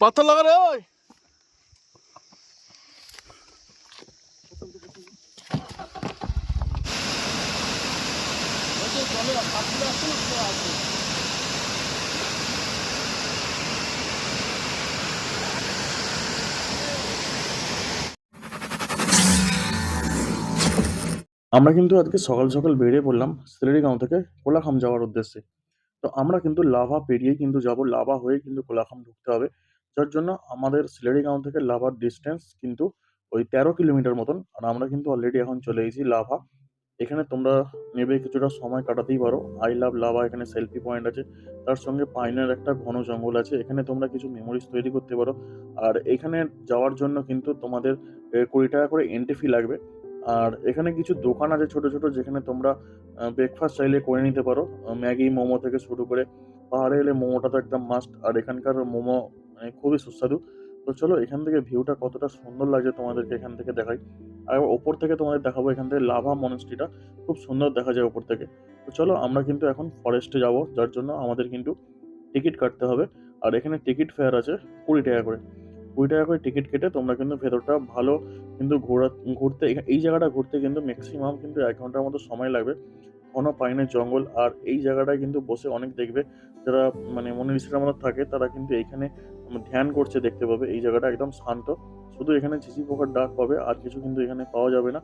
পাথর লাগা রে আমরা কিন্তু আজকে সকাল সকাল বেরিয়ে পড়লাম সিলেরিগাঁও থেকে কোলাখাম যাওয়ার উদ্দেশ্যে। তো আমরা কিন্তু লাভা পেরিয়ে কিন্তু যাব, লাভা হয়ে কিন্তু কোলাখাম ঢুকতে হবে। যার জন্য আমাদের সিলেটি গাঁও থেকে লাভার ডিস্টেন্স কিন্তু ওই তেরো কিলোমিটার মতন। আর আমরা কিন্তু অলরেডি এখন চলে এসেছি লাভা। এখানে তোমরা নেবে কিছুটা সময় কাটাতেই পারো। আই লাভ লাভা, এখানে সেলফি পয়েন্ট আছে। তার সঙ্গে পাইনের একটা ঘন জঙ্গল আছে। এখানে তোমরা কিছু মেমোরিজ তৈরি করতে পারো। আর এখানে যাওয়ার জন্য কিন্তু তোমাদের কুড়ি টাকা করে এন্ট্রি ফি লাগবে। আর এখানে কিছু দোকান আছে ছোট ছোট, যেখানে তোমরা ব্রেকফাস্ট চাইলে করে নিতে পারো। ম্যাগি, মোমো থেকে শুরু করে, পাহাড়ে এলে মোমোটা তো একদম মাস্ট আর এখানকার মোমো মানে খুবই সুস্বাদু। তো চলো এখান থেকে ভিউটা কতটা সুন্দর লাগছে তোমাদেরকে এখান থেকে দেখাই। আর ওপর থেকে তোমাদের দেখাবো এখান থেকে লাভা মনস্ট্রিটা। খুব সুন্দর দেখা যায় ওপর থেকে। তো চলো আমরা কিন্তু এখন ফরেস্টে যাব। যার জন্য আমাদের কিন্তু টিকিট কাটতে হবে। আর এখানে টিকিট ফেয়ার আছে কুড়ি টাকা করে। কুড়ি টাকা করে টিকিট কেটে তোমরা কিন্তু ভেতরটা ভালো কিন্তু ঘোরা ঘুরতে এই জায়গাটা ঘুরতে কিন্তু ম্যাক্সিমাম কিন্তু এক ঘণ্টার মতো সময় লাগবে। ঘন পাইনের জঙ্গল। আর এই জায়গাটায় কিন্তু বসে অনেক দেখবে। যারা মানে মনীষীর মতো থাকে তারা কিন্তু এইখানে ধ্যান করছে দেখতে পাবে, এই জায়গাটা একদম শান্ত। শুধু এখানে ঝিঝি পোকার ডাক পাবে, আর কিছু কিন্তু এখানে পাওয়া যাবে না।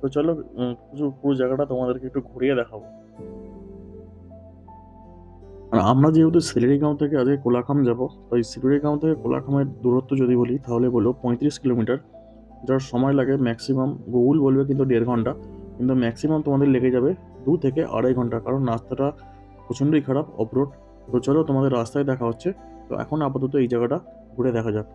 তো চলো কিছু পুরো জায়গাটা তোমাদেরকে একটু ঘুরিয়ে দেখাবো। আর আমরা যেহেতু সিলেরিগাঁও থেকে আজকে কোলাখাম যাব তো এই সিলেরিগাঁও থেকে কোলাখামের দূরত্ব যদি বলি, তাহলে বলো পঁয়ত্রিশ কিলোমিটার। যার সময় লাগে ম্যাক্সিমাম গুগল বলবে কিন্তু দেড় ঘণ্টা। কিন্তু ম্যাক্সিমাম তোমাদের লেগে যাবে দু থেকে আড়াই ঘণ্টা, কারণ রাস্তাটা প্রচণ্ডই খারাপ অফরোড তো চলো তোমাদের রাস্তায় দেখা হচ্ছে। তো এখন আপাতত এই জায়গাটা ঘুরে দেখা যাক।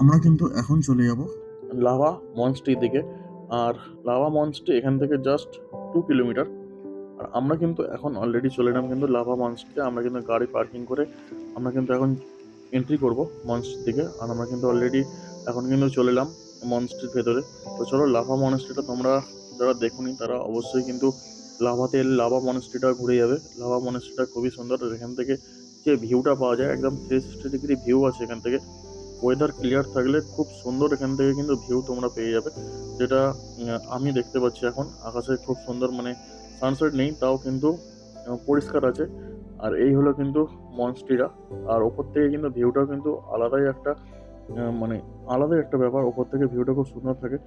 আমরা কিন্তু এখন চলে যাব লাভা মঞ্চটির দিকে। আর লাভা মঞ্চটি এখান থেকে জাস্ট টু কিলোমিটার আর আমরা কিন্তু এখন অলরেডি চলে এলাম কিন্তু লাভা মঞ্চটিতে। আমরা কিন্তু গাড়ি পার্কিং করে আমরা কিন্তু এখন এন্ট্রি করব মঞ্চটির দিকে। আর আমরা কিন্তু অলরেডি এখন কিন্তু চলে এলাম মঞ্চটির ভেতরে। তো চলো, লাভা মনস্ট্রিটা তোমরা যারা দেখুনি, তারা অবশ্যই কিন্তু লাভাতে এলে লাভা মনস্ট্রিটা ঘুরে যাবে। লাভা মনস্ট্রিটা খুবই সুন্দর। এখান থেকে যে ভিউটা পাওয়া যায়, একদম থ্রি সিক্সটি ডিগ্রি ভিউ আছে এখান থেকে। ওয়েদার ক্লিয়ার থাকলে খুব সুন্দর এখান থেকে কিন্তু ভিউ তোমরা পেয়ে যাবে। যেটা আমি দেখতে পাচ্ছি এখন। আকাশে খুব সুন্দর মানে সানসেট নেই, তাও কিন্তু পরিষ্কার আছে। আর এই হলো কিন্তু মনস্ট্রিরা আর ওপর থেকে কিন্তু ভিউটাও কিন্তু আলাদাই একটা মানে আলাদাই একটা ব্যাপার। ওপর থেকে ভিউটা খুব সুন্দর থাকে।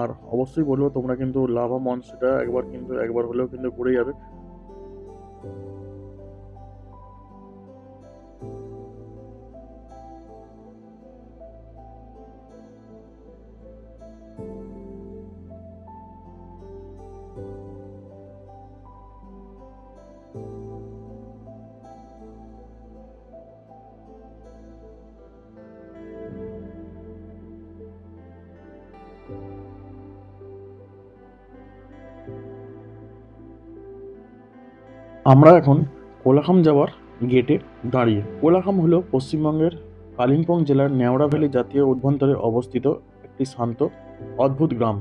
আর অবশ্যই বলব, তোমরা কিন্তু লাভা মনস্ট্রিটা একবার কিন্তু, একবার হলেও কিন্তু ঘুরে যাবে। আমরা এখন কোলাখাম যাওয়ার গেটে দাঁড়িয়ে। কোলাখাম হলো পশ্চিমবঙ্গের কালিম্পং জেলার নেওড়া ভ্যালি জাতীয় উদ্ভন্তরে অবস্থিত একটি শান্ত, অদ্ভুত গ্রাম।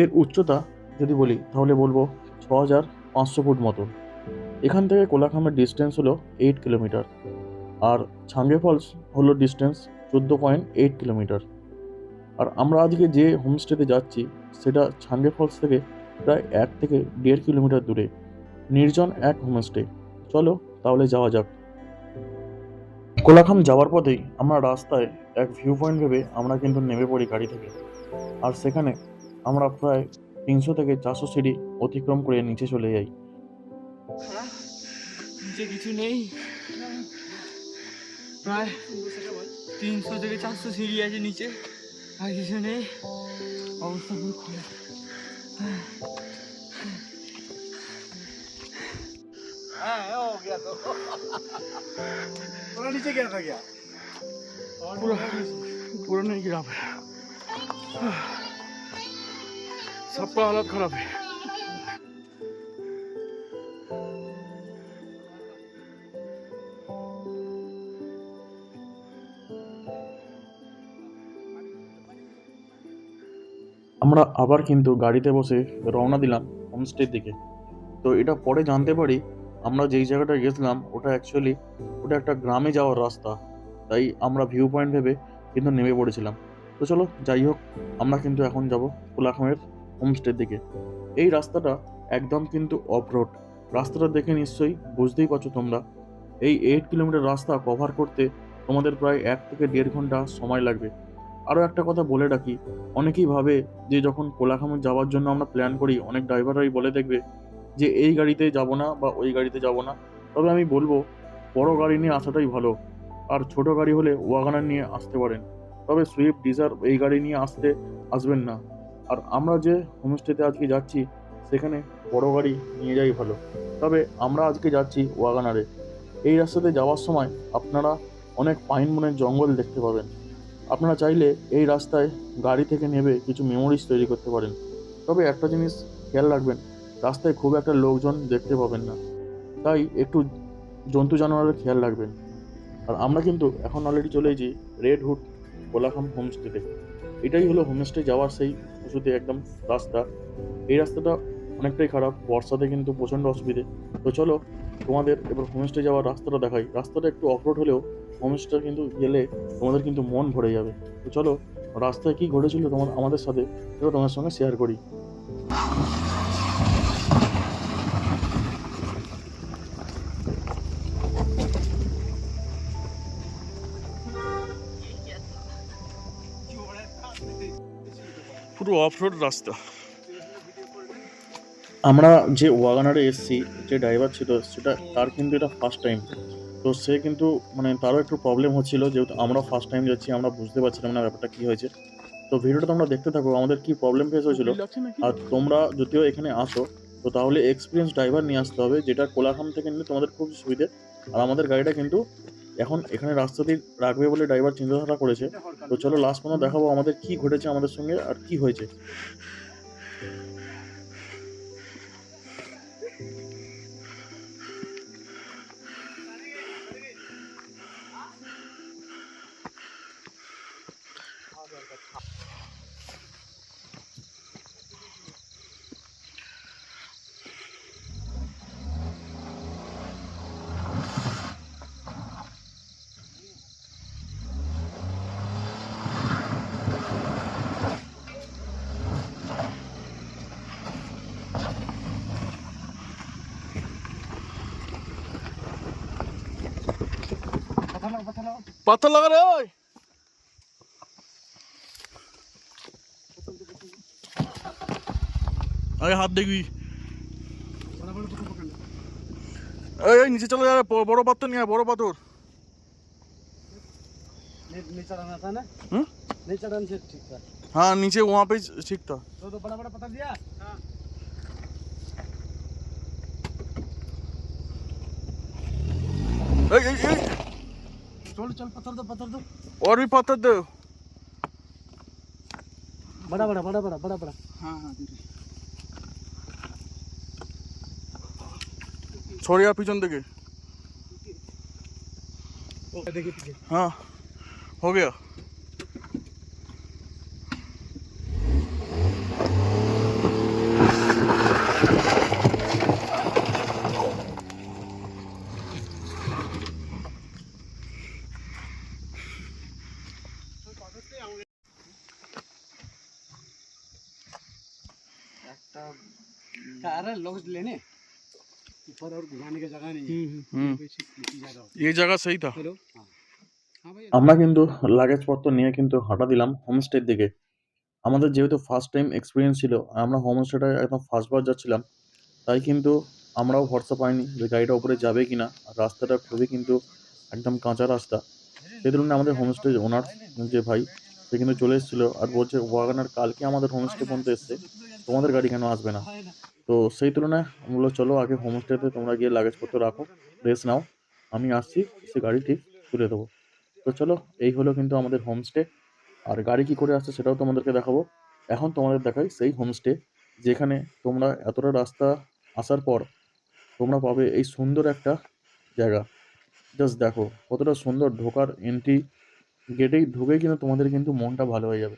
এর উচ্চতা যদি বলি, তাহলে বলব ছ হাজার পাঁচশো ফুট মতো। এখান থেকে কোলাখামের ডিস্টেন্স হলো এইট কিলোমিটার আর ছাঙ্গে ফলস হলো ডিস্টেন্স চোদ্দ পয়েন্ট এইট কিলোমিটার আর আমরা আজকে যে হোমস্টেতে যাচ্ছি, সেটা ছাঙ্গে ফলস থেকে প্রায় এক থেকে দেড় কিলোমিটার দূরে। নির্জন এক হোমস্টে। চলো তাহলে যাওয়া যাক। কোলাখাম যাওয়ার পথেই আমরা রাস্তায় এক ভিউ পয়েন্ট ভেবে আমরা কিন্তু নেমে পড়ি গাড়ি থেকে। আর সেখানে আমরা প্রায় তিনশো থেকে চারশো সিঁড়ি অতিক্রম করে নিচে চলে যাই? নিচে কিছু নেই। প্রায় তিনশো থেকে চারশো সিঁড়ি আছে নিচে। আর কিছু নেই। অবস্থা খুব খারাপ। नीचे गया था क्या पूरा पूरा नहीं गिरा पे सबका हालत खराब है আমরা আবার কিন্তু গাড়িতে বসে রওনা দিলাম হোমস্টের দিকে তো এটা পরে জানতে পারি আমরা যেই জায়গাটা গেছিলাম, ওটা অ্যাকচুয়ালি ওটা একটা গ্রামে যাওয়ার রাস্তা। তাই আমরা ভিউ পয়েন্ট ভেবে কিন্তু নেমে পড়েছিলাম। তো চলো, যাই হোক, আমরা কিন্তু এখন যাব কোলাখামের হোমস্টের দিকে। এই রাস্তাটা একদম কিন্তু অফ রোড রাস্তাটা দেখে নিশ্চয়ই বুঝতেই পারছ তোমরা। এই এইট কিলোমিটার রাস্তা কভার করতে তোমাদের প্রায় এক থেকে দেড় ঘণ্টা সময় লাগবে। আরও একটা কথা বলে রাখি, অনেকেই ভাবে যে যখন কোলাখামে যাওয়ার জন্য আমরা প্ল্যান করি, অনেক ড্রাইভাররাই বলে দেখবে যে এই গাড়িতে যাব না বা ওই গাড়িতে যাব না, তবে আমি বলব, বড় গাড়ি নিয়ে আসাটাই ভালো। আর ছোট গাড়ি হলে ওয়াগানার নিয়ে আসতে পারেন। তবে সুইফট ডিজার এই গাড়ি নিয়ে আসতে আসবেন না। আর আমরা যে হোমস্টেতে আজকে যাচ্ছি, সেখানে বড় গাড়ি নিয়ে যাই ভালো। তবে আমরা আজকে যাচ্ছি ওয়াগানারে। এই রাস্তাতে যাওয়ার সময় আপনারা অনেক পাইন বনের জঙ্গল দেখতে পাবেন। আপনারা চাইলে এই রাস্তায় গাড়ি থেকে নেবে কিছু মেমোরিজ তৈরি করতে পারেন। তবে একটা জিনিস খেয়াল রাখবেন রাস্তায় খুব একটা লোকজন দেখতে পাবেন না। তাই একটু জন্তু জানোয়ারের খেয়াল রাখবেন। আর আমরা কিন্তু এখন অলরেডি চলে এসেছি রেড হুড কোলাখাম হোমস্টেতে এটাই হলো হোমস্টে যাওয়ার সেই শুধু একদম রাস্তা। এই রাস্তাটা অনেকটাই খারাপ, বর্ষাতে কিন্তু প্রচণ্ড অসুবিধে। তো চলো তোমাদের এবার হোমস্টে যাওয়ার রাস্তাটা দেখাই। রাস্তাটা একটু অফরোড হলেও হোমস্টে কিন্তু গেলে তোমাদের কিন্তু মন ভরে যাবে। তো চলো রাস্তায় কী ঘটেছিল তোমার, আমাদের সাথে সেটা তোমার সঙ্গে শেয়ার করি। পুরো অফরোড রাস্তা। আমরা যে ওয়াগানারে এসেছি, যে ড্রাইভার ছিল, সেটা তার কিন্তু এটা ফার্স্ট টাইম তো সে কিন্তু মানে তারও একটু প্রবলেম হচ্ছিল, যেহেতু আমরা ফার্স্ট টাইম যাচ্ছি, আমরা বুঝতে পারছিলাম না ব্যাপারটা কী হয়েছে। তো ভিডিওটা তোমরা দেখতে থাকো, আমাদের কি প্রবলেম ফেস হয়েছিল। আর তোমরা যদিও এখানে আসো, তো তাহলে এক্সপিরিয়েন্স ড্রাইভার নিয়ে আসতে হবে, যেটা কোলাখাম থেকে নিলে তোমাদের খুব সুবিধে। আর আমাদের গাড়িটা কিন্তু এখন এখানে রাস্তাটি রাখবে বলে ড্রাইভার চিন্তাধারা করেছে। তো চলো লাস্ট পর্যন্ত দেখাবো আমাদের কি ঘটেছে আমাদের সঙ্গে আর কি হয়েছে। পাথর লাগা রে ওই আরে হাত দেখবি এই এই নিচে চলে যাবে ব- বড় পাথর নিয়ে আয়, বড় পাথর नहीं चढ़ाना था ना हम्म? नहीं चढ़ाने से ठीक था हाँ नीचे वहाँ पे ठीक था तो तो बड़ा बड़ा पता दिया এই, এই, এই, चल चल पत्थर दो पत्थर दो और भी पत्थर दो बड़ा बड़ा बड़ा बड़ा बड़ा बड़ा हाँ हाँ ছড়িয়া পিছন থেকে देखिए पीछे हाँ हो गया अरे लोग लेने ऊपर और घुमाने की जगह नहीं है हम्म पीछे पीछे ज्यादा होता ये जगह सही था है। हेलो हाँ हाँ भाई আমরা কিন্তু লাগেজপত্র নিয়ে কিন্তু হাঁটা দিলাম হোমস্টের দিকে আমাদের যেহেতু ফার্স্ট টাইম এক্সপিরিয়েন্স ছিল আমরা হোমস্টেটা একদম ফার্স্টবার যাচ্ছিলাম তাই কিন্তু আমরাও ভরসা পাইনি যে গাড়িটা উপরে যাবে কি না আর রাস্তাটা খুবই কিন্তু একদম কাঁচা রাস্তা সেই ধরুন আমাদের হোমস্টে ওনার যে ভাই সে কিন্তু চলে এসেছিলো আর বলছে ওয়াগানার কালকে আমাদের হোমস্টে পর্যন্ত এসছে তোমাদের গাড়ি কেন আসবে না তো সেই তুলনায় আমি বললাম চলো আগে হোমস্টেতে তোমরা গিয়ে লাগেজপত্র রাখো রেস্ট নাও। আমি আসছি, সে গাড়ি ঠিক তুলে দেবো। তো চলো, এই হলো কিন্তু আমাদের হোমস্টে আর গাড়ি কী করে আসছে সেটাও তোমাদেরকে দেখাবো। এখন তোমাদের দেখাই সেই হোমস্টে যেখানে তোমরা এতটা রাস্তা আসার পর তোমরা পাবে এই সুন্দর একটা জায়গা। জাস্ট দেখো, কতটা সুন্দর ঢোকার এন্ট্রি গেটেই ঢুকেই কিন্তু তোমাদের কিন্তু মনটা ভালো হয়ে যাবে।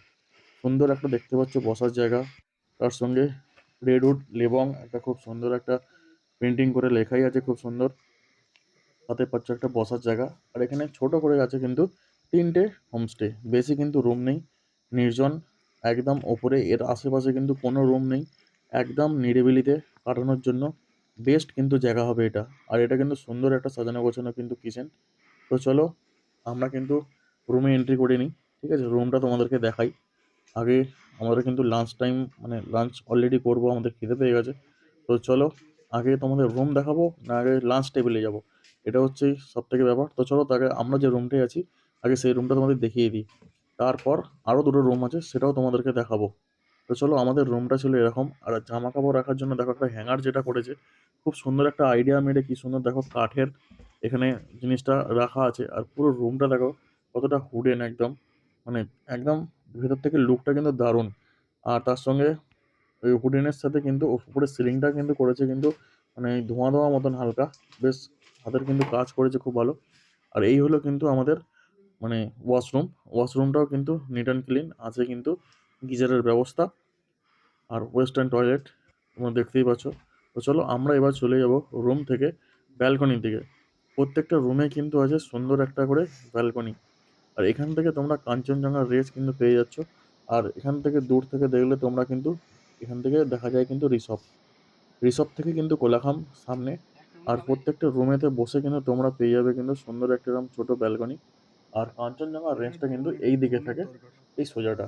সুন্দর একটা দেখতে পাচ্ছ বসার জায়গা, তার সঙ্গে রেডউড লেবং একটা খুব সুন্দর একটা পেন্টিং করে লেখাই আছে, খুব সুন্দর। সাথে পাচ্ছ একটা বসার জায়গা। আর এখানে ছোট করে আছে কিন্তু তিনটে হোমস্টে বেশি কিন্তু রুম নেই, নির্জন। একদম ওপরে, এর আশেপাশে কিন্তু কোনো রুম নেই। একদম নিরিবিলিতে কাটানোর জন্য বেস্ট কিন্তু জায়গা হবে এটা। আর এটা কিন্তু সুন্দর একটা সাজানো গোছানো কিন্তু কিচেন তো চলো, আমরা কিন্তু রুমে এন্ট্রি করে নিই। ঠিক আছে রুমটা তোমাদেরকে দেখাই। আগে আমাদের কিন্তু লাঞ্চ টাইম মানে লাঞ্চ অলরেডি করব, আমাদের খিদে পেয়ে গেছে। তো চলো, আগে তোমাদের রুম দেখাবো, না আগে লাঞ্চ টেবিলে যাব। এটা হচ্ছে সব থেকে ব্যাপার। তো চলো তাকে আমরা যে রুমটায় আছি, আগে সেই রুমটা তোমাদের দেখিয়ে দিই। তারপর আরও দুটো রুম আছে, সেটাও তোমাদেরকে দেখাবো। তো চলো, আমাদের রুমটা ছিল এরকম। আর জামা কাপড় রাখার জন্য দেখো একটা হ্যাঙ্গার যেটা করেছে খুব সুন্দর একটা আইডিয়া মেরে কি সুন্দর দেখো কাঠের এখানে জিনিসটা রাখা আছে। আর পুরো রুমটা দেখো কতটা হুডেন একদম। মানে একদম ভেতর থেকে লুকটা কিন্তু দারুণ। আর তার সঙ্গে ওই হুডেনের সাথে কিন্তু উপরে সিলিংটা কিন্তু করেছে কিন্তু মানে ধোঁয়া ধোঁয়া মতন হালকা। বেশ হাতের কিন্তু কাজ করেছে খুব ভালো। আর এই হলো কিন্তু আমাদের মানে ওয়াশরুম ওয়াশরুমটাও কিন্তু নিট অ্যান্ড ক্লিন আছে কিন্তু গিজারের ব্যবস্থা। আর ওয়েস্টার্ন টয়লেট তোমরা দেখতেই পাচ্ছ। তো চলো আমরা এবার চলে যাব রুম থেকে ব্যালকনির দিকে। প্রত্যেকটা রুমে কিন্তু আছে সুন্দর একটা করে ব্যালকনি আর এখান থেকে তোমরা কাঞ্চনজঙ্ঘার রেস কিন্তু পেয়ে যাচ্ছ। আর এখান থেকে দূর থেকে দেখলে তোমরা কিন্তু এখান থেকে দেখা যায় কিন্তু রিসপ রিসপ থেকে কিন্তু কোলাখাম সামনে। আর প্রত্যেকটা রুমেতে বসে কিন্তু তোমরা পেয়ে যাবে কিন্তু সুন্দর একটা এরকম ছোটো ব্যালকনি আর কাঞ্চনজঙ্ঘার রেঞ্জটা কিন্তু এই দিকে থাকে, এই সোজাটা।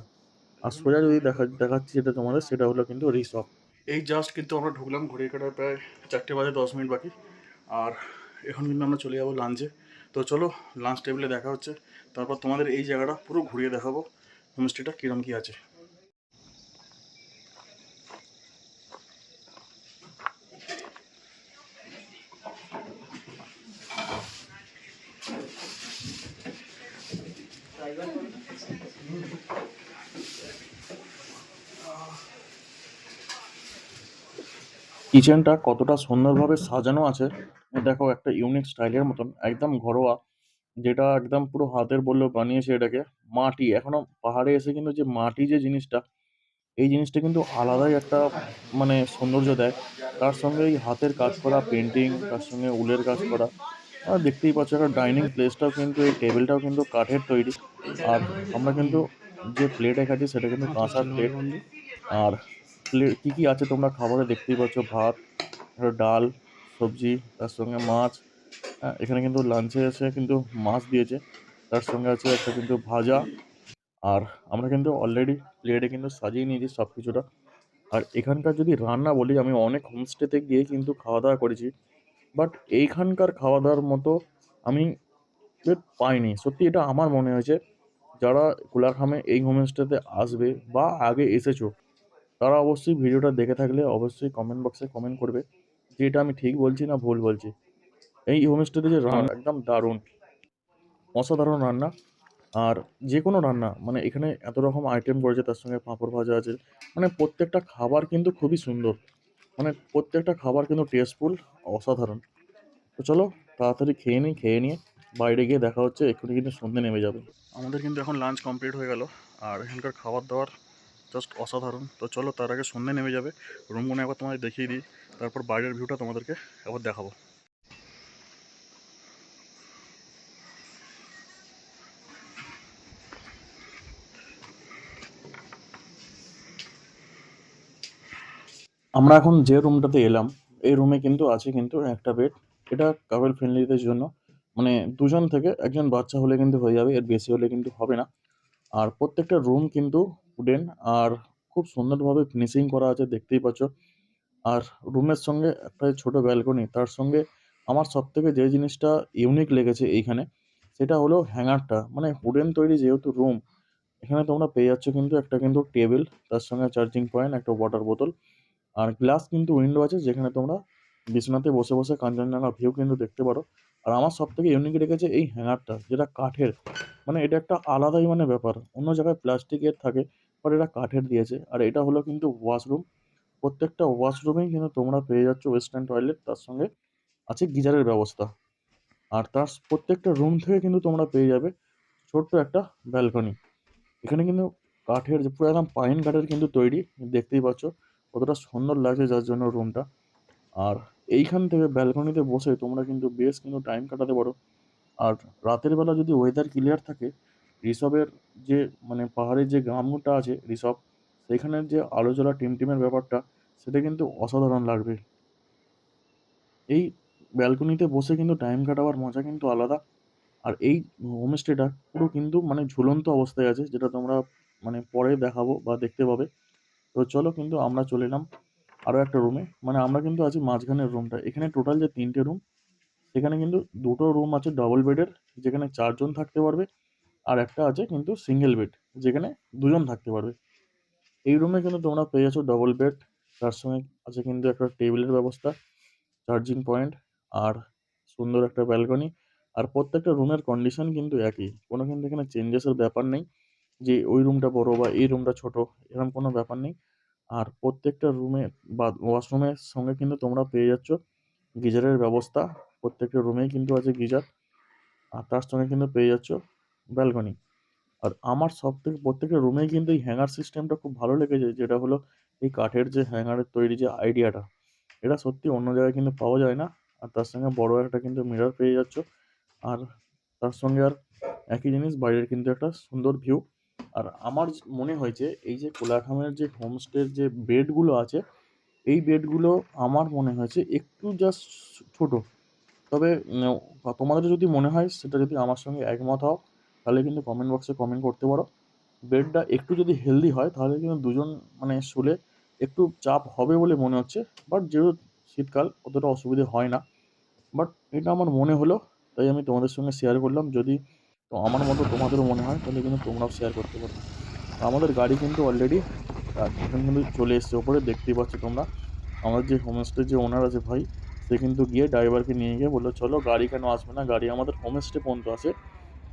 আর সোজা যদি দেখা, দেখাচ্ছি যেটা তোমাদের, সেটা হলো কিন্তু রিসপ এই জাস্ট কিন্তু আমরা ঢুকলাম, ঘড়ির কাটার প্রায় চারটে বাজে দশ মিনিট বাকি। আর এখন কিন্তু আমরা চলে যাব লাঞ্চে তো চলো লাঞ্চ টেবিলে দেখা হচ্ছে। তারপর তোমাদের এই জায়গাটা পুরো ঘুরিয়ে দেখাবো। হোমস্টেটা কীরকম কী আছে? কিচেনটা কতটা সুন্দরভাবে সাজানো আছে, দেখো একটা ইউনিক স্টাইলের মতন, একদম ঘরোয়া। যেটা একদম পুরো হাতের বললেও বানিয়েছে এটাকে মাটি, এখনও পাহাড়ে এসে কিন্তু যে মাটি যে জিনিসটা, এই জিনিসটা কিন্তু আলাদাই একটা মানে সৌন্দর্য দেয়। তার সঙ্গে এই হাতের কাজ করা পেন্টিং তার সঙ্গে উলের কাজ করা, আর দেখতেই পাচ্ছ একটা ডাইনিং প্লেসটাও কিন্তু, এই টেবিলটাও কিন্তু কাঠের তৈরি। আর আমরা কিন্তু যে প্লেটে খাচ্ছি সেটা কিন্তু কাঁসার প্লেট আর প্লেট কী কী আছে তোমরা খাবারে দেখতেই পাচ্ছ? ভাত ডাল, সবজি, তার সঙ্গে মাছ এখানে কিন্তু লাঞ্চে এসে কিন্তু মাছ দিয়েছে। তার সঙ্গে আছে একটা কিন্তু ভাজা। আর আমরা কিন্তু অলরেডি প্লেটে কিন্তু সাজিয়ে নিয়েছি সব কিছুটা আর এখানকার যদি রান্না বলি, আমি অনেক হোমস্টেতে গিয়ে কিন্তু খাওয়া দাওয়া করেছি। বাট এইখানকার খাওয়া দাওয়ার মতো আমি পাইনি। সত্যি এটা আমার মনে হয়েছে, যারা কোলাখামে এই হোমস্টেতে আসবে বা আগে এসেছ, তারা অবশ্যই ভিডিওটা দেখে থাকলে অবশ্যই কমেন্ট বক্সে কমেন্ট করবে। যে এটা আমি ঠিক বলছি না ভুল বলছি। এই হোমস্টেতে যে রান্না একদম দারুণ। অসাধারণ রান্না। আর যে কোনো রান্না মানে এখানে এত রকম আইটেম করেছে তার সঙ্গে পাঁপড় ভাজা আছে। মানে প্রত্যেকটা খাবার কিন্তু খুবই সুন্দর। মানে প্রত্যেকটা খাবার কিন্তু টেস্টফুল অসাধারণ। তো চলো তাড়াতাড়ি খেয়ে নিই খেয়ে নিয়ে বাইরে গিয়ে দেখা হচ্ছে এক্ষুনি কিন্তু সন্ধে নেমে যাবে। আমাদের কিন্তু এখন লাঞ্চ কমপ্লিট হয়ে গেল। আর এখানকার খাবার দাবার জাস্ট অসাধারণ। তো চলো তার আগে সন্ধে নেমে যাবে। রুমগুলো একবার তোমাদের দেখিয়ে দিই। তারপর বাইরের ভিউটা তোমাদেরকে একবার দেখাবো। আমরা এখন যে রুমটাতে এলাম, এই রুমে কিন্তু আছে কিন্তু একটা বেড এটা কাপল ফ্রেন্ডলিদের জন্য। মানে দুজন থেকে একজন বাচ্চা হলে কিন্তু হয়ে যাবে, এর বেশি হলে কিন্তু হবে না। আর প্রত্যেকটা রুম কিন্তু উডেন আর খুব সুন্দরভাবে ফিনিশিং করা আছে, দেখতেই পাচ্ছ। আর রুমের সঙ্গে একটা ছোট ব্যালকনি তার সঙ্গে আমার সব থেকে যে জিনিসটা ইউনিক লেগেছে এইখানে, সেটা হলো হ্যাঙ্গারটা মানে উডেন তৈরি যেহেতু রুম এখানে তোমরা পেয়ে যাচ্ছ কিন্তু একটা কিন্তু টেবিল তার সঙ্গে চার্জিং পয়েন্ট একটা ওয়াটার বোতল আর গ্লাস কিন্তু উইন্ডো আছে, যেখানে তোমরা বিছানাতে বসে বসে কাঞ্চনজঙ্ঘা ভিউ কিন্তু দেখতে পারো। আর আমার সব থেকে ইউনিক রেখেছে এই হ্যাঙ্গারটা যেটা কাঠের। মানে এটা একটা আলাদাই মানে ব্যাপার। অন্য জায়গায় প্লাস্টিকের থাকে বাট এটা কাঠের দিয়েছে। আর এটা হলো কিন্তু ওয়াশরুম প্রত্যেকটা ওয়াশরুমেই কিন্তু তোমরা পেয়ে যাচ্ছ ওয়েস্টার্ন টয়লেট তার সঙ্গে আছে গিজারের ব্যবস্থা। আর তার প্রত্যেকটা রুম থেকে কিন্তু তোমরা পেয়ে যাবে ছোট্ট একটা ব্যালকনি এখানে কিন্তু কাঠের যে পুরো একদম পাইন কাঠের কিন্তু তৈরি, দেখতেই পাচ্ছ। কতটা সুন্দর লাগছে যার জন্য রুমটা আর এইখান থেকে ব্যালকনিতে বসে তোমরা কিন্তু বেশ কিন্তু টাইম কাটাতে পারো। আর রাতের বেলা যদি ওয়েদার ক্লিয়ার থাকে ঋষভের যে মানে পাহাড়ের যে গ্রামটা আছে ঋষভ সেখানের যে আলো জ্বলা টিমটিমের ব্যাপারটা, সেটা কিন্তু অসাধারণ লাগবে। এই ব্যালকনিতে বসে কিন্তু টাইম কাটাবার মজা কিন্তু আলাদা। আর এই হোমস্টেটা পুরো কিন্তু মানে ঝুলন্ত অবস্থায় আছে, যেটা তোমরা মানে পরে দেখাবো বা দেখতে পাবে। তো চলো কিন্তু আমরা চলে এলাম আরও একটা রুমে মানে আমরা কিন্তু আছি মাঝখানের রুমটা এখানে টোটাল যে তিনটে রুম সেখানে কিন্তু দুটো রুম আছে ডবল বেডের যেখানে চারজন থাকতে পারবে আর একটা আছে কিন্তু সিঙ্গেল বেড যেখানে দুজন থাকতে পারবে। এই রুমে কিন্তু তোমরা পেয়ে যাচ্ছ ডবল বেড তার সঙ্গে আছে কিন্তু একটা টেবিলের ব্যবস্থা চার্জিং পয়েন্ট আর সুন্দর একটা ব্যালকনি আর প্রত্যেকটা রুমের কন্ডিশন কিন্তু একই। কোনো কিন্তু এখানে চেঞ্জেসের ব্যাপার নেই। যে ওই রুমটা বড় বা এই রুমটা ছোট এরকম কোনো ব্যাপার নেই। আর প্রত্যেকটা রুমে বা ওয়াশরুমের সঙ্গে কিন্তু তোমরা পেয়ে যাচ্ছ গিজারের ব্যবস্থা। প্রত্যেকটা রুমেই কিন্তু আছে গিজার। আর তার সঙ্গে কিন্তু পেয়ে যাচ্ছ ব্যালকনি আর আমার সব থেকে প্রত্যেকটা রুমেই কিন্তু এই হ্যাঙ্গার সিস্টেমটা খুব ভালো লেগেছে, যেটা হলো এই কাঠের যে হ্যাঙ্গারের তৈরি যে আইডিয়াটা এটা সত্যি অন্য জায়গায় কিন্তু পাওয়া যায় না। আর তার সঙ্গে বড় একটা কিন্তু মিরর পেয়ে যাচ্ছ। আর তার সঙ্গে আর একই জিনিস, বাইরের কিন্তু একটা সুন্দর ভিউ আর আমার মনে হয়েছে, এই যে কোলাখামের যে হোমস্টের যে বেডগুলো আছে, এই বেডগুলো আমার মনে হয়েছে একটু জাস্ট ছোট। তবে তোমাদের যদি মনে হয়, সেটা যদি আমার সঙ্গে একমত হও, তাহলে কিন্তু কমেন্ট বক্সে কমেন্ট করতে পারো। বেডটা একটু যদি হেলদি হয়, তাহলে কিন্তু দুজন মানে শুলে একটু চাপ হবে বলে মনে হচ্ছে। বাট যেহেতু শীতকাল, অতটা অসুবিধে হয় না। বাট এটা আমার মনে হলো, তাই আমি তোমাদের সঙ্গে শেয়ার করলাম। যদি তো আমার মতো তোমাদেরও মনে হয় তাহলে কিন্তু তোমরাও শেয়ার করতে পারো। আমাদের গাড়ি কিন্তু অলরেডি এখন কিন্তু চলে এসছে ওপরে দেখতেই পাচ্ছ তোমরা। আমাদের যে হোমস্টে যে ওনার আছে ভাই সে কিন্তু গিয়ে ড্রাইভারকে নিয়ে গিয়ে বলল চলো গাড়ি কেন আসবে না? গাড়ি আমাদের হোমস্টে পর্যন্ত আছে।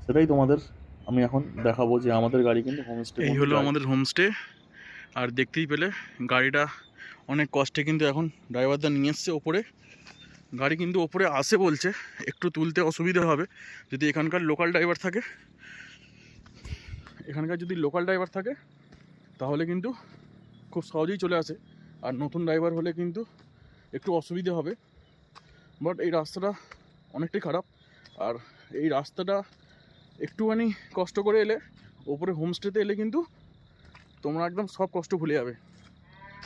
সেটাই তোমাদের আমি এখন দেখাবো যে আমাদের গাড়ি কিন্তু হোমস্টে এই হলো আমাদের হোমস্টে আর দেখতেই পেলে গাড়িটা অনেক কষ্টে কিন্তু এখন ড্রাইভারদা নিয়ে এসছে ওপরে গাড়ি কিন্তু ওপরে আসে বলছে, একটু তুলতে অসুবিধা হবে। যদি এখানকার লোকাল ড্রাইভার থাকে, এখানকার যদি লোকাল ড্রাইভার থাকে, তাহলে কিন্তু খুব সহজেই চলে আসে। আর নতুন ড্রাইভার হলে কিন্তু একটু অসুবিধা হবে। বাট এই রাস্তাটা অনেকটাই খারাপ। আর এই রাস্তাটা একটুখানি কষ্ট করে এলে, ওপরে হোমস্টেতে এলে কিন্তু তোমরা একদম সব কষ্ট ভুলে যাবে।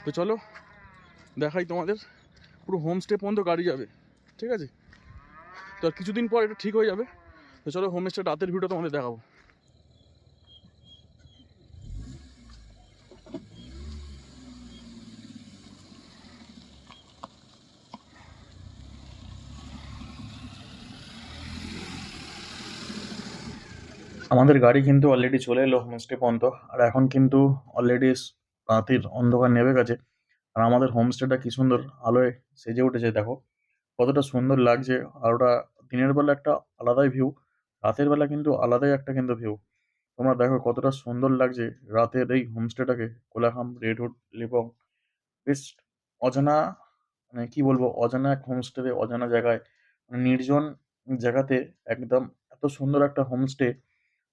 তো চলো, দেখাই তোমাদের। পুরো হোমস্টে পর্যন্ত গাড়ি যাবে, ঠিক আছে? তো কিছুদিন পর এটা ঠিক হয়ে যাবে। তো চলো হোমস্টে রাতের ভিউটা তোমাদের দেখাবো। আমাদের গাড়ি কিন্তু অলরেডি চলে এলো হোমস্টে পর্যন্ত। আর এখন কিন্তু অলরেডি রাতের অন্ধকার নেমে গেছে। আর আমাদের হোমস্টেটা কি সুন্দর আলোয় সেজে উঠেছে, দেখো। কতটা সুন্দর লাগছে, আর ওটা দিনের বেলা একটা আলাদাই ভিউ রাতের বেলা কিন্তু আলাদাই একটা কিন্তু ভিউ তোমরা দেখো কতটা সুন্দর লাগছে রাতের এই হোমস্টেটাকে কোলাখাম রেডউড লিবং, বেশ অজানা মানে কি বলব, অজানা এক হোমস্টেতে অজানা জায়গায় মানে নির্জন জায়গাতে একদম এত সুন্দর একটা হোমস্টে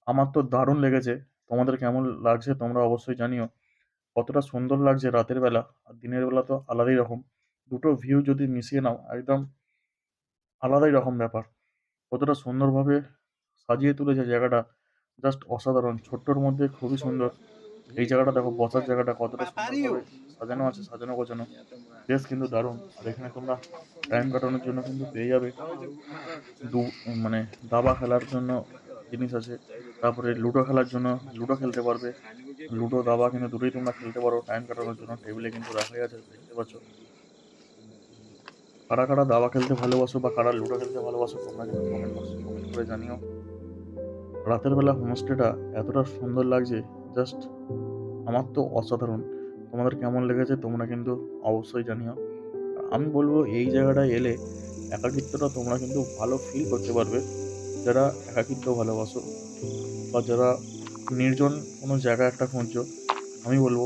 আমার তো দারুণ লেগেছে। তোমাদের কেমন লাগছে তোমরা অবশ্যই জানিও। কতটা সুন্দর লাগছে রাতের বেলা আর দিনের বেলা তো আলাদাই রকম। দুটো ভিউ যদি মিশিয়ে নাও, একদম আলাদাই রকম ব্যাপার। কতটা সুন্দরভাবে সাজিয়ে তুলেছে জায়গাটা। জাস্ট অসাধারণ। ছোট্টর মধ্যে খুবই সুন্দর। এই জায়গাটা দেখো, বসার জায়গাটা কতটা সুন্দরভাবে সাজানো আছে, সাজানো গোছানো। বেশ কিন্তু দারুণ। আর এখানে তোমরা টাইম কাটানোর জন্য কিন্তু পেয়ে যাবে। দু মানে দাবা খেলার জন্য জিনিস আছে। তারপরে লুডো খেলার জন্য, লুডো খেলতে পারবে। লুডো, দাবা কিন্তু দুটোই তোমরা খেলতে পারো। টাইম কাটানোর জন্য টেবিলে কিন্তু রাখাই আছে, দেখতে পাচ্ছ? কারা কারা দাবা খেলতে ভালোবাসো বা কারা লুডো খেলতে ভালোবাসো, তোমরা কিন্তু কমেন্ট বক্সে কমেন্ট করে জানিও। রাতের বেলা হোমস্টেটা এতটা সুন্দর লাগছে জাস্ট আমার তো অসাধারণ। তোমাদের কেমন লেগেছে তোমরা কিন্তু অবশ্যই জানিও। আমি বলব এই জায়গাটায় এলে একাকিত্বটা তোমরা কিন্তু ভালো ফিল করতে পারবে। যারা একাকিত্ব ভালোবাসো বা যারা নির্জন কোনো জায়গা একটা খুঁজছো আমি বলব,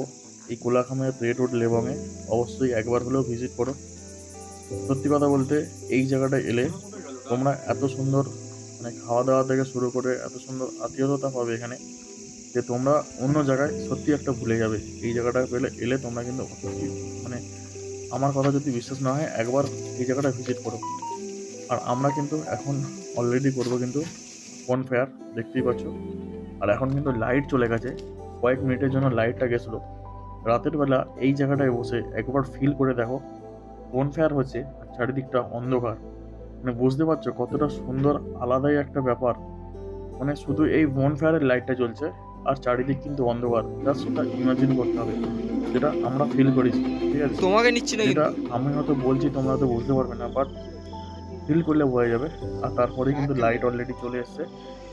এই কোলাখামের রেড রোড লেবংয়ে অবশ্যই একবার হলেও ভিজিট করো। সত্যি কথা বলতে, এই জায়গাটা এলে তোমরা এত সুন্দর মানে খাওয়া দাওয়া থেকে শুরু করে এত সুন্দর আত্মীয়তা পাবে এখানে যে তোমরা অন্য জায়গায় সত্যি একটা ভুলে যাবে। এই জায়গাটা পেলে, এলে তোমরা কিন্তু মানে আমার কথা যদি বিশ্বাস না হয়, একবার এই জায়গাটা ভিজিট করো। আর আমরা কিন্তু এখন অলরেডি করব কিন্তু বন ফেয়ার দেখতেই পাচ্ছ। আর এখন কিন্তু লাইট চলে গেছে। কয়েক মিনিটের জন্য লাইটটা গেছিল। রাতের বেলা এই জায়গাটায় বসে একবার ফিল করে দেখো বন ফেয়ার হচ্ছে আর চারিদিকটা অন্ধকার। মানে বুঝতে পারছ কতটা সুন্দর আলাদাই একটা ব্যাপার। মানে শুধু এই বন ফেয়ারের লাইটটা জ্বলছে আর চারিদিক কিন্তু অন্ধকার। জাস্ট ওটা ইমাজিন করতে হবে যেটা আমরা ফিল করেছি ঠিক আছে? তোমাকে নিচ্ছি না কিন্তু আমি হয়তো বলছি তোমরা হয়তো বুঝতে পারবে না বাট ফিল করলে বোঝা যাবে। আর তারপরে কিন্তু লাইট অলরেডি চলে এসছে।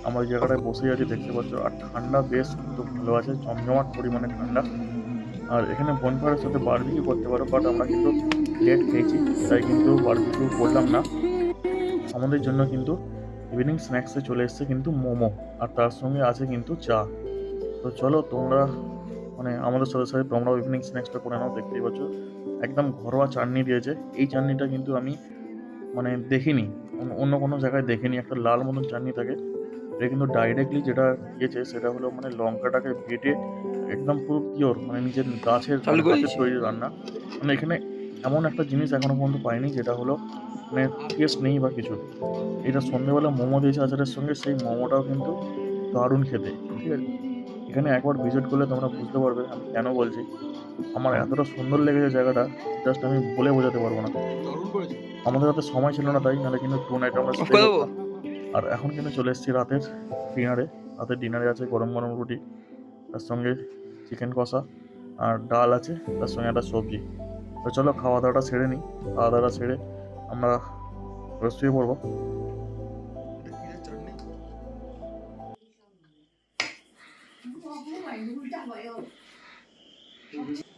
আমরা জায়গাটায় বসে আছি, দেখতে পাচ্ছ। আর ঠান্ডা বেশ কিন্তু ভালো আছে, জমজমাট পরিমাণে ঠান্ডা। আর এখানে বনফায়ারের সাথে বারবিকিউ করতে পারো বাট আমরা কিন্তু লেট খেয়েছি, তাই কিন্তু বারবিকিউ করলাম না। আমাদের জন্য কিন্তু ইভিনিং স্ন্যাক্সে চলে এসছে কিন্তু মোমো, আর তার সঙ্গে আছে কিন্তু চা। তো চলো তোমরা মানে আমাদের সাথে সাথে তোমরাও ইভিনিং স্ন্যাক্সটা করে নাও, দেখতেই পাচ্ছ। একদম ঘরোয়া চাটনি দিয়েছে। এই চাটনিটা কিন্তু আমি মানে দেখিনি, অন্য কোনো জায়গায় দেখিনি, একটা লাল মতন চাটনি থাকে। এটা কিন্তু ডাইরেক্টলি যেটা দিয়েছে সেটা হলো মানে লঙ্কাটাকে বেটে একদম পুরো পিওর মানে নিজের গাছের। তৈরি রান্না। মানে এখানে এমন একটা জিনিস এখনও পর্যন্ত পাইনি যেটা হলো মানে টেস্ট নেই বা কিছু। এটা সন্ধ্যেবেলা মোমো দিয়েছে আচারের সঙ্গে সেই মোমোটাও কিন্তু দারুণ খেতে ঠিক আছে? এখানে একবার ভিজিট করলে তোমরা বুঝতে পারবে আমি কেন বলছি। আমার এতটা সুন্দর লেগেছে জায়গাটা জাস্ট আমি বলে বোঝাতে পারব না। আমাদের হাতে সময় ছিল না তাই নাহলে কিন্তু টু নাইট আমরা আর এখন কিন্তু চলে এসেছি রাতের ডিনারে। রাতের ডিনারে আছে গরম গরম রুটি, তার সঙ্গে চিকেন কষা আর ডাল আছে, তার সঙ্গে একটা সবজি। তো চলো খাওয়া দাওয়াটা ছেড়ে নিই, খাওয়া দাওয়াটা ছেড়ে আমরা শুয়ে পড়ব।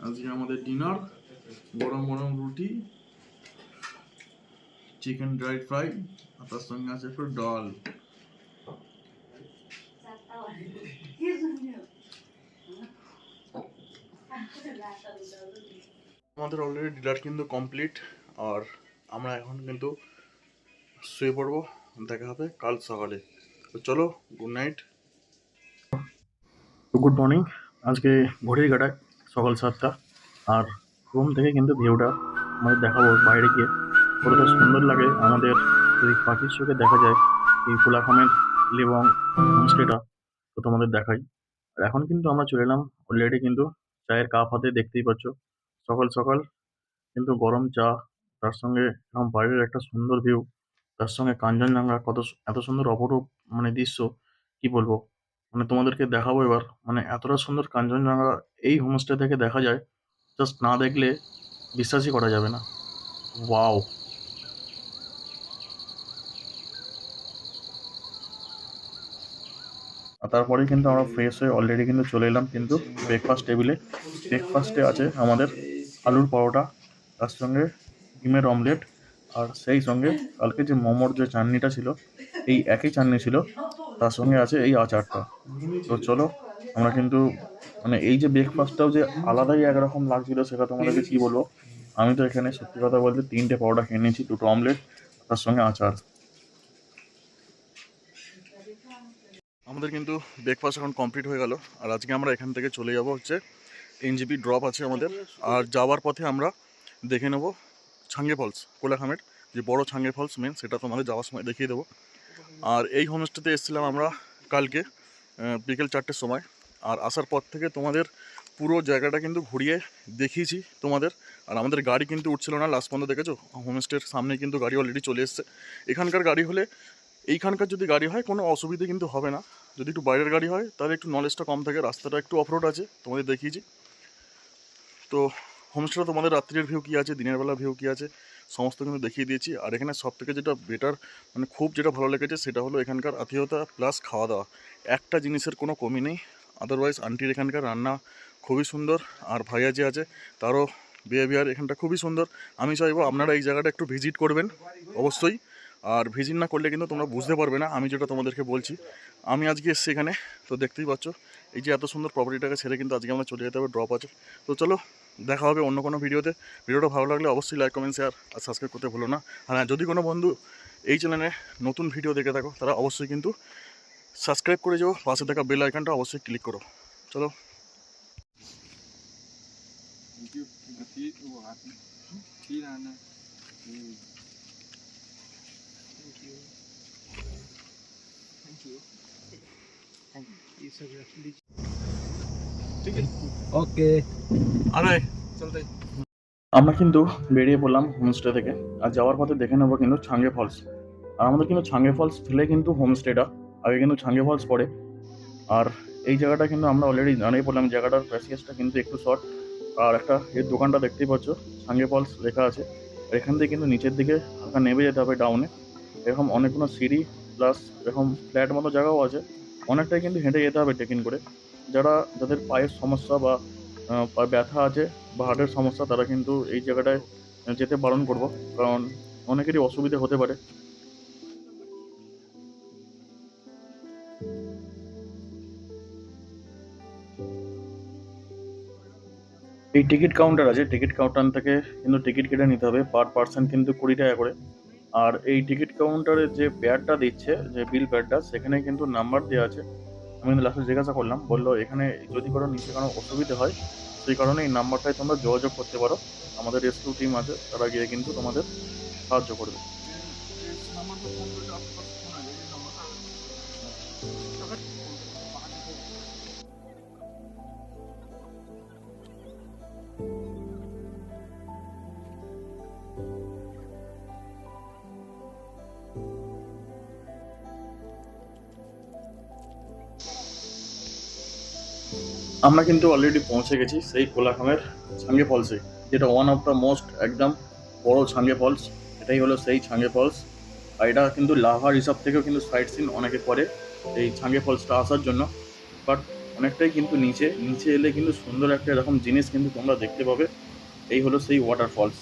আজকে আমাদের ডিনার গরম গরম রুটি চিকেন ড্রাই ফ্রাই আর তার সঙ্গে আছে একটু ডাল। আমাদের অলরেডি ডিলার কিন্তু কমপ্লিট আর আমরা এখন কিন্তু শুয়ে পড়ব, দেখা হবে কাল সকালে। তো চলো গুড নাইট গুড মর্নিং আজকে ঘড়ির কাটায় সকাল সাতটা, আর রুম থেকে কিন্তু ভিউটা আমাদের দেখাবো বাইরে গিয়ে। কতটা সুন্দর লাগে আমাদের যদি পাখির চোখে দেখা যায় এই ফুল কোলাখামের এবং হোমস্টেটা তো তোমাদের দেখাই। আর এখন কিন্তু আমরা চলে এলাম অলরেডি কিন্তু চায়ের কাপ হাতে দেখতেই পাচ্ছ। সকাল সকাল কিন্তু গরম চা, তার সঙ্গে এরকম বাইরের একটা সুন্দর ভিউ তার সঙ্গে কাঞ্চনজঙ্ঘা কত এত সুন্দর অপরূপ মানে দৃশ্য, কি বলব? মানে তোমাদেরকে দেখাবো এবার মানে এতটা সুন্দর কাঞ্চনজঙ্ঘা এই হোমস্টে থেকে দেখা যায় জাস্ট না দেখলে বিশ্বাসই করা যাবে না। ওয়াও আর তারপরেই কিন্তু আমরা ফ্রেশ হয়ে অলরেডি কিন্তু চলে এলাম কিন্তু ব্রেকফাস্ট টেবিলে ব্রেকফাস্টে আছে আমাদের আলুর পরোটা তার সঙ্গে ডিমের অমলেট আর সেই সঙ্গে কালকে যে মোমোর যে চাটনিটা ছিল এই একই চাটনি ছিল তার সঙ্গে আছে এই আচারটা। তো চলো আমরা কিন্তু মানে এই যে ব্রেকফাস্টটাও যে আলাদাই একরকম লাগছিল সেটা তোমাদেরকে কী বলব? আমি তো এখানে সত্যি কথা বলতে তিনটে পরোটা খেয়ে নিয়েছি দুটো অমলেট তার সঙ্গে আচার। আমাদের কিন্তু ব্রেকফাস্ট এখন কমপ্লিট হয়ে গেল। আর আজকে আমরা এখান থেকে চলে যাব হচ্ছে এনজিপি ড্রপ আছে আমাদের। আর যাওয়ার পথে আমরা দেখে নেব ছাঙ্গে ফলস কোলাখামের যে বড় ছাঙ্গে ফলস মেন সেটা তোমাদের যাওয়ার সময় দেখিয়ে দেবো। আর এই হোমস্টেতে এসেছিলাম আমরা কালকে বিকেল চারটের সময়। আর আসার পর থেকে তোমাদের পুরো জায়গাটা কিন্তু ঘুরিয়ে দেখিয়েছি তোমাদের। আর আমাদের গাড়ি কিন্তু উঠছিল না লাস্ট পর্যন্ত দেখেছ? হোমস্টের সামনে কিন্তু গাড়ি অলরেডি চলে এসছে। এখানকার গাড়ি হলে, এইখানকার যদি গাড়ি হয়, কোনো অসুবিধে কিন্তু হবে না। যদি একটু বাইরের গাড়ি হয়, তাহলে একটু নলেজটা কম থাকে, রাস্তাটা একটু অফরোড আছে, তোমাদের দেখিয়েছি। তো হোমস্টেটা তোমাদের রাত্রির ভিউ কী আছে, দিনের বেলা ভিউ কী আছে, সমস্ত কিন্তু দেখিয়ে দিয়েছি। আর এখানে সব থেকে যেটা বেটার মানে খুব যেটা ভালো লেগেছে, সেটা হলো এখানকার আত্মীয়তা প্লাস খাওয়া দাওয়া। একটা জিনিসের কোনো কমি নেই আদারওয়াইজ আন্টির এখানকার রান্না খুবই সুন্দর, আর ভাইয়া যে আছে, তারও বিহেভিয়ার এখানটা খুবই সুন্দর। আমি চাইব আপনারা এই জায়গাটা একটু ভিজিট করবেন, অবশ্যই। আর ভিজিট না করলে কিন্তু তোমরা বুঝতে পারবে না, আমি যেটা তোমাদেরকে বলছি। আমি আজকে এসেছি এখানে, তো দেখতেই পাচ্ছ, এই যে এত সুন্দর প্রপার্টিটাকে ছেড়ে কিন্তু আজকে আমরা চলে যেতে হবে ড্রপ আছে। তো চলো, দেখা হবে অন্য কোনো ভিডিওতে ভিডিওটা ভালো লাগলে অবশ্যই লাইক কমেন্ট শেয়ার আর সাবস্ক্রাইব করতে ভুলো না। আর হ্যাঁ যদি কোনো বন্ধু এই চ্যানেলে নতুন ভিডিও দেখে থাকো, তারা অবশ্যই কিন্তু সাবস্ক্রাইব করে যাও, পাশে থাকা বেল আইকনটা অবশ্যই ক্লিক করো। চলো। ओके আরে চলতে আমরা কিন্তু বেরিয়ে পড়লাম হোমস্টে থেকে। আর যাওয়ার পথে দেখে নেব কিন্তু ছাঙ্গে ফলস আর আমাদের কিন্তু ছাঙ্গে ফলস ফেলে কিন্তু হোমস্টেটা আগে কিন্তু ছাঙ্গে ফলস পড়ে। আর এই জায়গাটা কিন্তু আমরা অলরেডি জানিয়ে পড়লাম। জায়গাটার প্যাসেজটা কিন্তু একটু শর্ট আর একটা এর দোকানটা দেখতেই পাচ্ছ। ছাঙ্গে ফলস লেখা আছে। আর এখান থেকে কিন্তু নিচের দিকে হালকা নেমে যেতে হবে ডাউনে এরকম অনেকগুলো সিঁড়ি প্লাস এরকম ফ্ল্যাট মতো জায়গাও আছে, অনেকটাই কিন্তু হেঁটে যেতে হবে ট্রেকিং করে। যারা, যাদের পায়ের সমস্যা বা ব্যথা আছে বা হার্টের সমস্যা, তারা কিন্তু এই জায়গাটায় যেতে বারণ করব, কারণ অনেকেরই অসুবিধা হতে পারে। এই টিকিট কাউন্টার আছে টিকিট কাউন্টার থেকে কিন্তু টিকিট কেটে নিতে হবে। পার পার্সন কিন্তু কুড়ি টাকা করে। আর এই টিকিট কাউন্টারে যে প্যাডটা দিচ্ছে, যে বিল প্যাডটা সেখানে কিন্তু নাম্বার দেওয়া আছে। আমি কিন্তু লাস্টে জিজ্ঞাসা করলাম, বলল, এখানে যদি কোনো নিচে কোনো অসুবিধা হয়, সেই কারণে এই নাম্বারটায় তোমরা যোগাযোগ করতে পারো। আমাদের রেস্কিউ টিম আছে, তারা গিয়ে কিন্তু তোমাদের সাহায্য করবে। আমরা কিন্তু অলরেডি পৌঁছে গেছি সেই কোলাখামের ছাঙ্গে ফলসে যেটা ওয়ান অফ দ্য মোস্ট একদম বড় ছাঙ্গে ফলস এটাই হলো সেই ছাঙ্গে ফলস আর এটা কিন্তু লাভার হিসাব থেকেও কিন্তু সাইড সিন অনেকে করে এই ছাঙ্গে ফলসটা আসার জন্য। বাট অনেকটাই কিন্তু নিচে নিচে এলে কিন্তু সুন্দর একটা এরকম জিনিস কিন্তু তোমরা দেখতে পাবে এই হলো সেই ওয়াটার ফলস